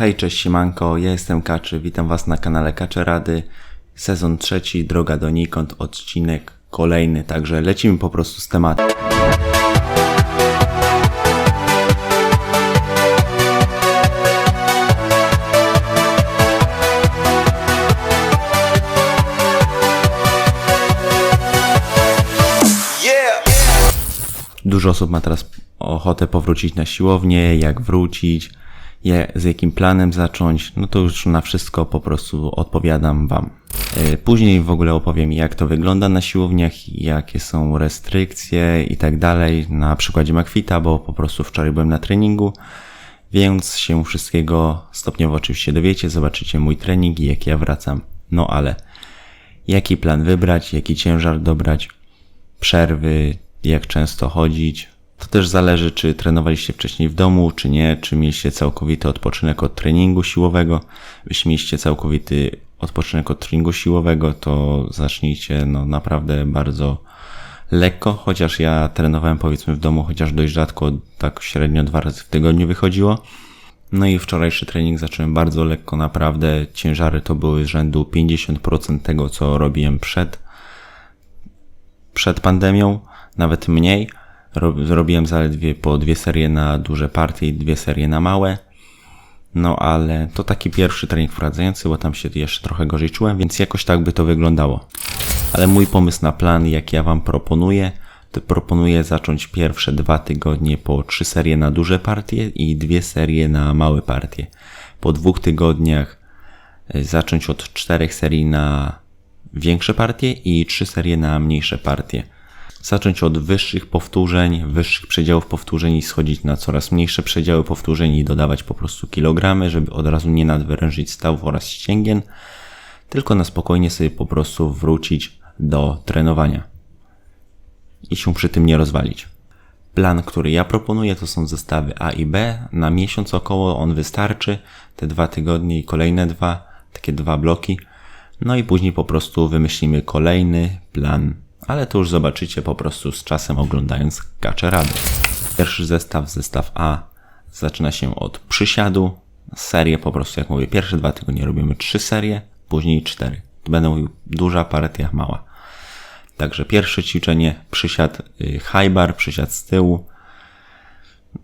Hej, cześć siemanko, ja jestem Kaczy, witam was na kanale Kacze Rady. Sezon trzeci, droga donikąd, odcinek kolejny, także lecimy po prostu z tematu. Dużo osób ma teraz ochotę powrócić na siłownię, jak wrócić, je, z jakim planem zacząć, no to już na wszystko po prostu odpowiadam Wam. E, Później w ogóle opowiem, jak to wygląda na siłowniach, jakie są restrykcje i tak dalej, na przykładzie McFita, bo po prostu wczoraj byłem na treningu, więc się wszystkiego stopniowo oczywiście dowiecie, zobaczycie mój trening i jak ja wracam. No ale jaki plan wybrać, jaki ciężar dobrać, przerwy, jak często chodzić. To też zależy, czy trenowaliście wcześniej w domu, czy nie, czy mieliście całkowity odpoczynek od treningu siłowego. Jeśli mieliście całkowity odpoczynek od treningu siłowego, to zacznijcie no naprawdę bardzo lekko, chociaż ja trenowałem powiedzmy w domu, chociaż dość rzadko, tak średnio dwa razy w tygodniu wychodziło. No i wczorajszy trening zacząłem bardzo lekko, naprawdę ciężary to były z rzędu 50% tego, co robiłem przed przed pandemią, nawet mniej. Ro- Zrobiłem zaledwie po dwie serie na duże partie i dwie serie na małe. No ale to taki pierwszy trening wprowadzający, bo tam się jeszcze trochę gorzej czułem, więc jakoś tak by to wyglądało. Ale mój pomysł na plan, jak ja Wam proponuję, to proponuję zacząć pierwsze dwa tygodnie po trzy serie na duże partie i dwie serie na małe partie. Po dwóch tygodniach y, zacząć od czterech serii na większe partie i trzy serie na mniejsze partie. Zacząć od wyższych powtórzeń, wyższych przedziałów powtórzeń i schodzić na coraz mniejsze przedziały powtórzeń i dodawać po prostu kilogramy, żeby od razu nie nadwyrężyć stawów oraz ścięgien, tylko na spokojnie sobie po prostu wrócić do trenowania i się przy tym nie rozwalić. Plan, który ja proponuję, to są zestawy A i B. Na miesiąc około on wystarczy, te dwa tygodnie i kolejne dwa, takie dwa bloki. No i później po prostu wymyślimy kolejny plan, ale to już zobaczycie po prostu z czasem oglądając kacze rady. Pierwszy zestaw, zestaw A, zaczyna się od przysiadu. Serię po prostu, jak mówię, pierwsze dwa tygodnie robimy trzy serie, później cztery. To będą duża partia, mała. Także pierwsze ćwiczenie, przysiad y, high bar, przysiad z tyłu.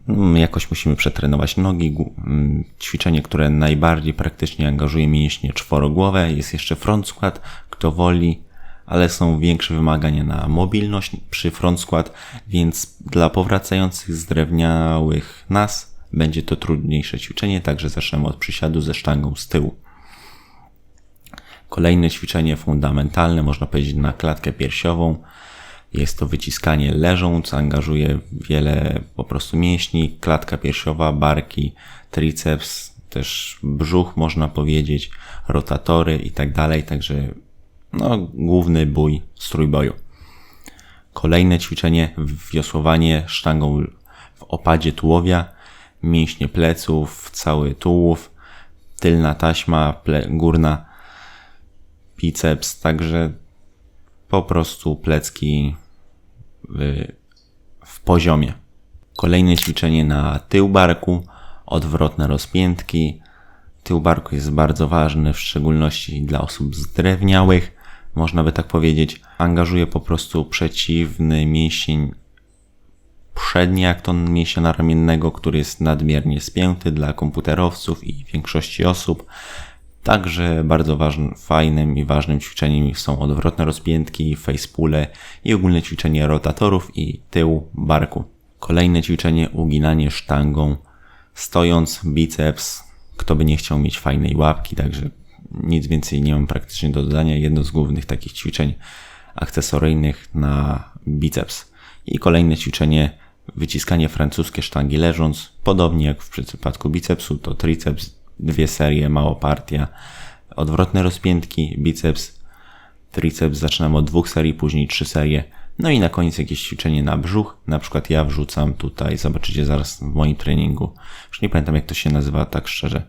Mm, Jakoś musimy przetrenować nogi. Mm, Ćwiczenie, które najbardziej praktycznie angażuje mięśnie czworogłowe. Jest jeszcze front squat, kto woli, ale są większe wymagania na mobilność przy front squat, więc dla powracających zdrewniałych nas będzie to trudniejsze ćwiczenie, także zaczynamy od przysiadu ze sztangą z tyłu. Kolejne ćwiczenie fundamentalne, można powiedzieć, na klatkę piersiową. Jest to wyciskanie leżąc, angażuje wiele po prostu mięśni, klatka piersiowa, barki, triceps, też brzuch można powiedzieć, rotatory i tak dalej, także no, główny bój z trójboju. Kolejne ćwiczenie, wiosłowanie sztangą w opadzie tułowia, mięśnie pleców, cały tułów, tylna taśma, górna, biceps, także po prostu plecki w, w poziomie. Kolejne ćwiczenie na tył barku, odwrotne rozpiętki. Tył barku jest bardzo ważny, w szczególności dla osób zdrewniałych, można by tak powiedzieć. Angażuje po prostu przeciwny mięsień przedni akton mięsienia ramiennego, który jest nadmiernie spięty dla komputerowców i większości osób. Także bardzo ważnym, fajnym i ważnym ćwiczeniem są odwrotne rozpiętki, facepule i ogólne ćwiczenie rotatorów i tyłu barku. Kolejne ćwiczenie uginanie sztangą, stojąc biceps. Kto by nie chciał mieć fajnej łapki, także nic więcej nie mam praktycznie do dodania. Jedno z głównych takich ćwiczeń akcesoryjnych na biceps. I kolejne ćwiczenie wyciskanie francuskie sztangi leżąc. Podobnie jak w przypadku bicepsu, to triceps, dwie serie, mała partia, odwrotne rozpiętki, biceps, triceps. Zaczynamy od dwóch serii, później trzy serie. No i na koniec jakieś ćwiczenie na brzuch. Na przykład ja wrzucam tutaj, zobaczycie zaraz w moim treningu. Już nie pamiętam jak to się nazywa tak szczerze.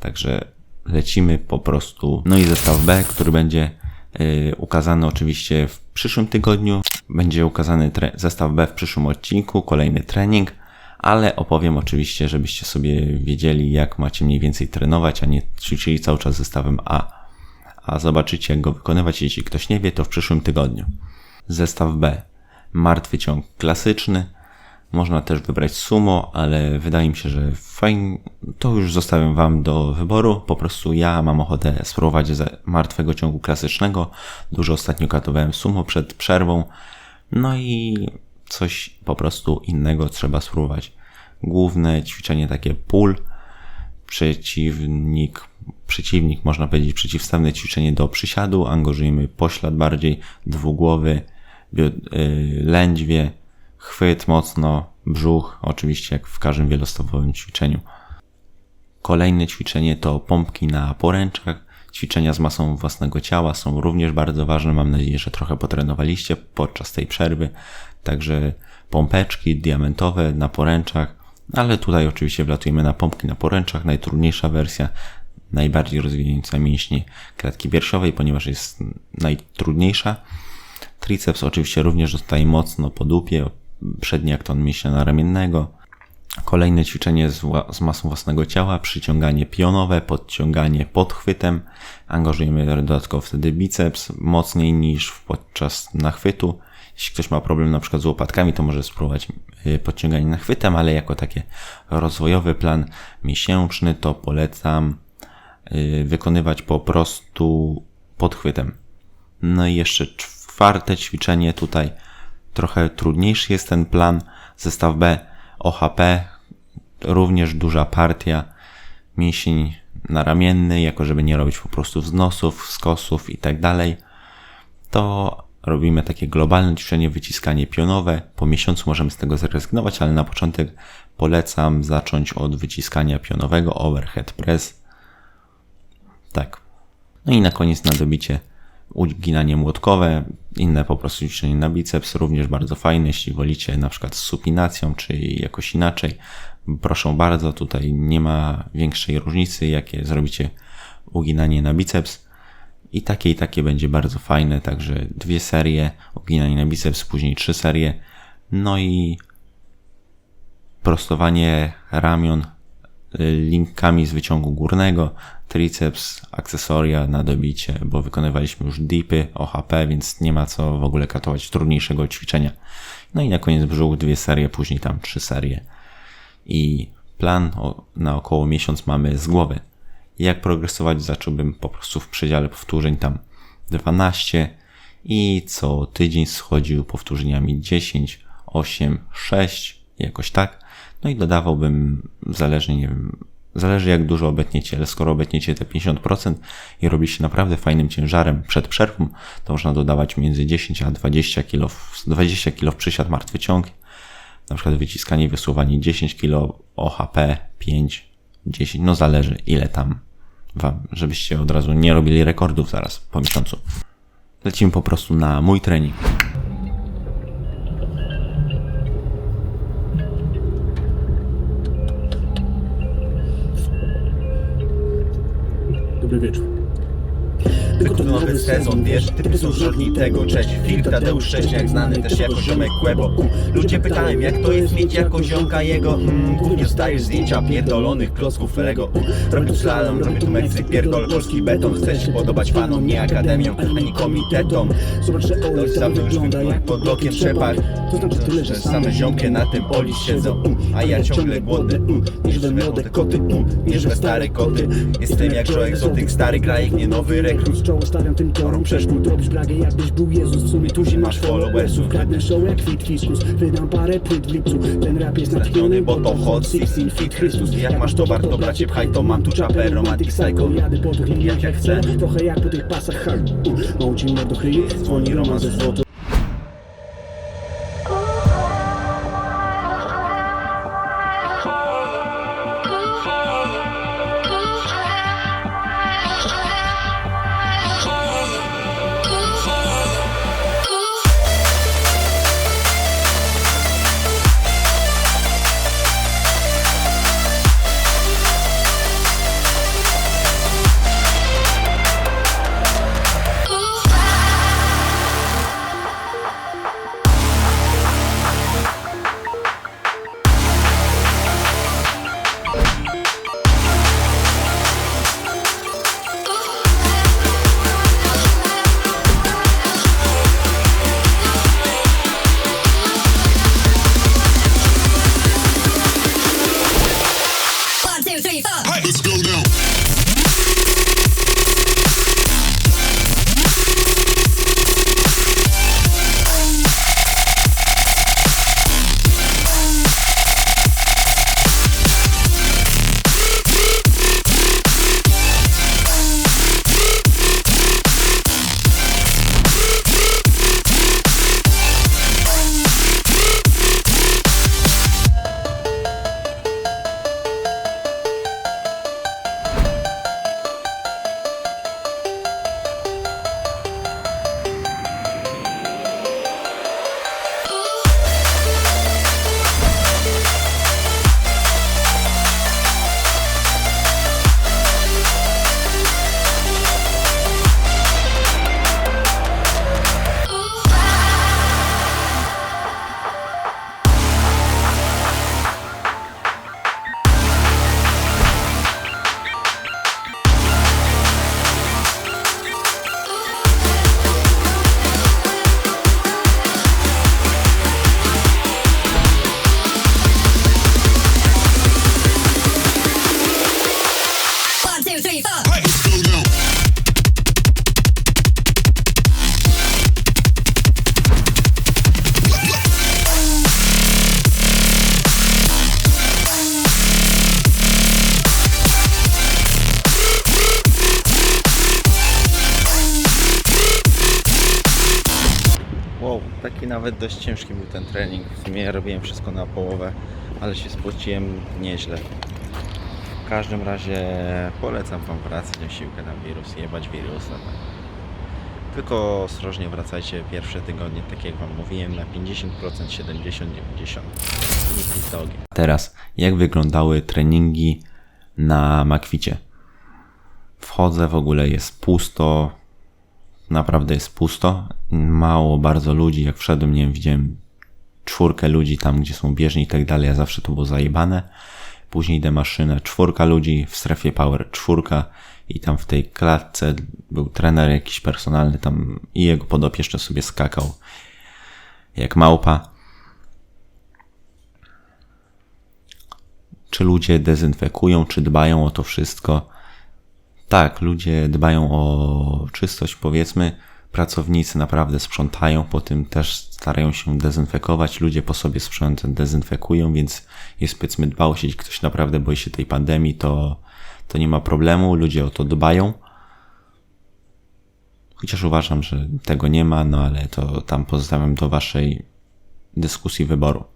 Także lecimy po prostu. No i zestaw B, który będzie yy, ukazany oczywiście w przyszłym tygodniu. Będzie ukazany zestaw B w przyszłym odcinku, kolejny trening. ale opowiem oczywiście, żebyście sobie wiedzieli, jak macie mniej więcej trenować, a nie ćwiczyli cały czas zestawem A. A zobaczycie, jak go wykonywać, jeśli ktoś nie wie, to w przyszłym tygodniu. Zestaw B. Martwy ciąg klasyczny. Można też wybrać sumo, ale wydaje mi się, że fajnie. To już zostawiam Wam do wyboru. Po prostu ja mam ochotę spróbować martwego ciągu klasycznego. Dużo ostatnio katowałem sumo przed przerwą. No i coś po prostu innego trzeba spróbować. Główne ćwiczenie takie pull, przeciwnik, przeciwnik można powiedzieć przeciwstawne ćwiczenie do przysiadu, angażujemy poślad bardziej, dwugłowy, y, lędźwie, chwyt mocno, brzuch, oczywiście jak w każdym wielostopowym ćwiczeniu. Kolejne ćwiczenie to pompki na poręczach. Ćwiczenia z masą własnego ciała są również bardzo ważne. Mam nadzieję, że trochę potrenowaliście podczas tej przerwy. Także pompeczki diamentowe na poręczach, ale tutaj oczywiście wlatujemy na pompki na poręczach. Najtrudniejsza wersja, najbardziej rozwijająca mięśnie klatki piersiowej, ponieważ jest najtrudniejsza. Triceps oczywiście również zostaje mocno po dupie, przedni akton mięśnia ramiennego. Kolejne ćwiczenie z, z, masą własnego ciała, przyciąganie pionowe, podciąganie podchwytem. Angażujemy dodatkowo wtedy biceps mocniej niż podczas nachwytu. Jeśli ktoś ma problem na przykład z łopatkami, to może spróbować y, podciąganie nachwytem, ale jako takie rozwojowy plan miesięczny to polecam y, wykonywać po prostu podchwytem. No i jeszcze czwarte ćwiczenie tutaj trochę trudniejszy jest ten plan. Zestaw B OHP, również duża partia, mięsień naramienny, jako żeby nie robić po prostu wznosów, skosów i tak dalej. To robimy takie globalne ćwiczenie, wyciskanie pionowe. Po miesiącu możemy z tego zrezygnować, ale na początek polecam zacząć od wyciskania pionowego, overhead press. Tak. No i na koniec na dobicie uginanie młotkowe, inne po prostu ćwiczenie na biceps, również bardzo fajne, jeśli wolicie na przykład z supinacją, czy jakoś inaczej. Proszę bardzo, tutaj nie ma większej różnicy, jakie zrobicie uginanie na biceps. I takie i takie będzie bardzo fajne, także dwie serie, uginanie na biceps, później trzy serie. No i prostowanie ramion linkami z wyciągu górnego, triceps, akcesoria na dobicie, bo wykonywaliśmy już dipy, OHP, więc nie ma co w ogóle katować trudniejszego ćwiczenia. No i na koniec brzuch dwie serie, później tam trzy serie. I plan na około miesiąc mamy z głowy. Jak progresować zacząłbym po prostu w przedziale powtórzeń tam 12 i co tydzień schodził powtórzeniami 10, 8, 6, jakoś tak. No i dodawałbym zależnie, nie wiem, Zależy jak dużo obetniecie, ale skoro obetniecie te 50% i robi się naprawdę fajnym ciężarem przed przerwą, to można dodawać między 10 a 20 kg, 20 kg przysiad martwy ciąg, na przykład wyciskanie, wysuwanie 10 kg, OHP 5, 10, no zależy ile tam wam, żebyście od razu nie robili rekordów zaraz po miesiącu. Lecimy po prostu na mój trening. Dobry wieczór. Tylko nowy sezon, wiesz, typy są żadni tego Cześć, Filip Tadeusz Szcześniak, znany też jako ziomek Quebo. Ludzie pytają, jak to jest mieć jako ziomka jego? Hmm, Głównie stajesz zdjęcia pierdolonych klocków Lego. Robię tu slalom, robię tu meksyk, pierdol polski beton. Chcesz się podobać fanom, nie akademią, ani komitetom. Zobacz, że za mną już wygląda jak pod blokiem trzepak To znaczy tyle, że Same ziomkie na tym oli siedzą. A ja ciągle głodny. Nie żywe młode koty, nie żywe stare koty. Jestem jak Joe Exotyk, stary krajek, nie nowy rekrut. Z czoło stawiam tym torom przeszkód Robisz bragę jakbyś był Jezus? W sumie tu masz followersów Kradnę show jak fit fiskus Wydam parę płyt w lipcu Ten rap jest natchniony, bo to hot 16 fit Chrystus. Jak masz towar, to bracie pchaj To mam tu czapę, romantic psycho. Jadę po tych liniach jak chcę Trochę jak po tych pasach hard Mało ci do chryje Dzwoni Roman ze złoto nawet dość ciężki był ten trening. W sumie robiłem wszystko na połowę, ale się spociłem nieźle. W każdym razie polecam Wam wracać na siłkę na wirus, jebać wirusa. Tylko ostrożnie wracajcie pierwsze tygodnie, tak jak Wam mówiłem, na 50%, 70, 90. Nie pizda ogień. Teraz, jak wyglądały treningi na Makwicie? Wchodzę, w ogóle jest pusto, naprawdę jest pusto. Mało bardzo ludzi. Jak wszedłem, nie wiem, widziałem czwórkę ludzi tam, gdzie są bieżnie i tak dalej, a zawsze to było zajebane. Później idę maszynę, czwórka ludzi w strefie power, czwórka i tam w tej klatce był trener jakiś personalny tam i jego podopieszny sobie skakał jak małpa. Czy ludzie dezynfekują, czy dbają o to wszystko? Tak, ludzie dbają o czystość, powiedzmy. Pracownicy naprawdę sprzątają, po tym też starają się dezynfekować. Ludzie po sobie sprzęt dezynfekują, więc jest powiedzmy dbałość. Jeśli ktoś naprawdę boi się tej pandemii, to, to nie ma problemu. Ludzie o to dbają. Chociaż uważam, że tego nie ma, no ale to tam pozostawiam do waszej dyskusji wyboru.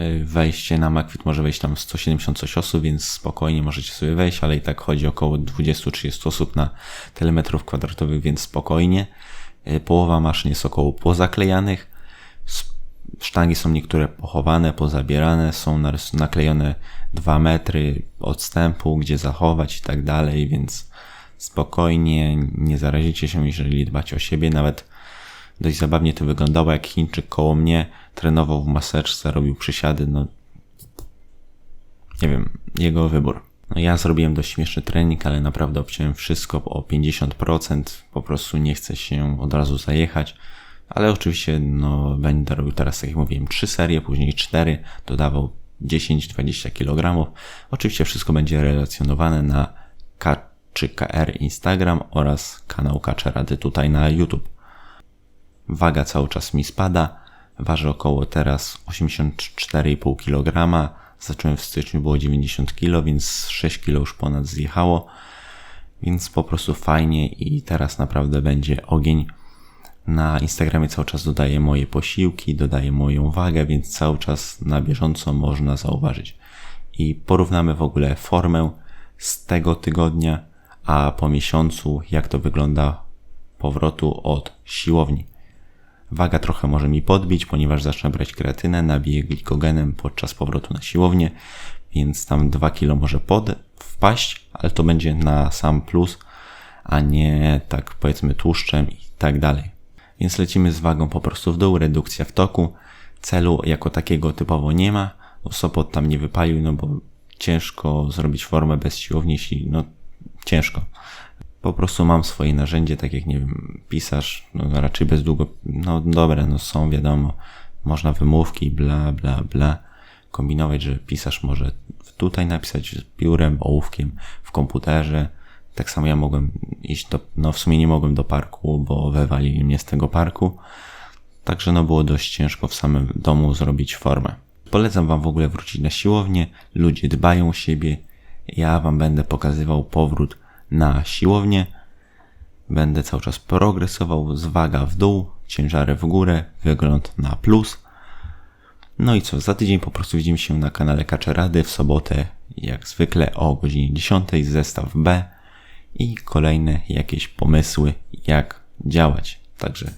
Y, Wejście na Makwit może wejść tam 170 coś osób, więc spokojnie możecie sobie wejść, ale i tak chodzi około 20-30 osób na tyle metrów kwadratowych, więc spokojnie. Y, Połowa maszyn jest około pozaklejanych. Sztangi są niektóre pochowane, pozabierane, są naklejone 2 metry odstępu, gdzie zachować i tak dalej, więc spokojnie, nie zarazicie się, jeżeli dbacie o siebie. Nawet dość zabawnie to wyglądało, jak Chińczyk koło mnie trenował w maseczce, robił przysiady, no nie wiem, jego wybór. No ja zrobiłem dość śmieszny trening, ale naprawdę obciąłem wszystko o 50%, po prostu nie chcę się od razu zajechać, ale oczywiście no będę robił teraz, tak jak mówiłem, 3 serie, później 4, dodawał 10-20 kg. Oczywiście wszystko będzie relacjonowane na K czy KR Instagram oraz kanał Kaczerady tutaj na YouTube. Waga cały czas mi spada. Waży około teraz 84,5 kg. Zacząłem w styczniu, było 90 kg, więc 6 kg już ponad zjechało. Więc po prostu fajnie i teraz naprawdę będzie ogień. Na Instagramie cały czas dodaję moje posiłki, dodaję moją wagę, więc cały czas na bieżąco można zauważyć. I porównamy w ogóle formę z tego tygodnia, a po miesiącu, jak to wygląda powrotu od siłowni. Waga trochę może mi podbić, ponieważ zacznę brać kreatynę, nabiję glikogenem podczas powrotu na siłownię, więc tam 2 kg może pod, wpaść, ale to będzie na sam plus, a nie tak powiedzmy tłuszczem i tak dalej. Więc lecimy z wagą po prostu w dół, redukcja w toku. Celu jako takiego typowo nie ma, bo tam nie wypalił, no bo ciężko zrobić formę bez siłowni, jeśli, no ciężko. Po prostu mam swoje narzędzie, tak jak nie wiem, pisarz, no raczej bez długo, no dobre, no są wiadomo, można wymówki, bla, bla, bla, kombinować, że pisarz może tutaj napisać z piórem, ołówkiem w komputerze. Tak samo ja mogłem iść do, no w sumie nie mogłem do parku, bo wywalili mnie z tego parku. Także no było dość ciężko w samym domu zrobić formę. Polecam Wam w ogóle wrócić na siłownię. Ludzie dbają o siebie. Ja Wam będę pokazywał powrót na siłownię. Będę cały czas progresował z waga w dół, ciężary w górę, wygląd na plus. No i co, za tydzień po prostu widzimy się na kanale Kaczerady w sobotę, jak zwykle o godzinie 10 zestaw B i kolejne jakieś pomysły, jak działać. Także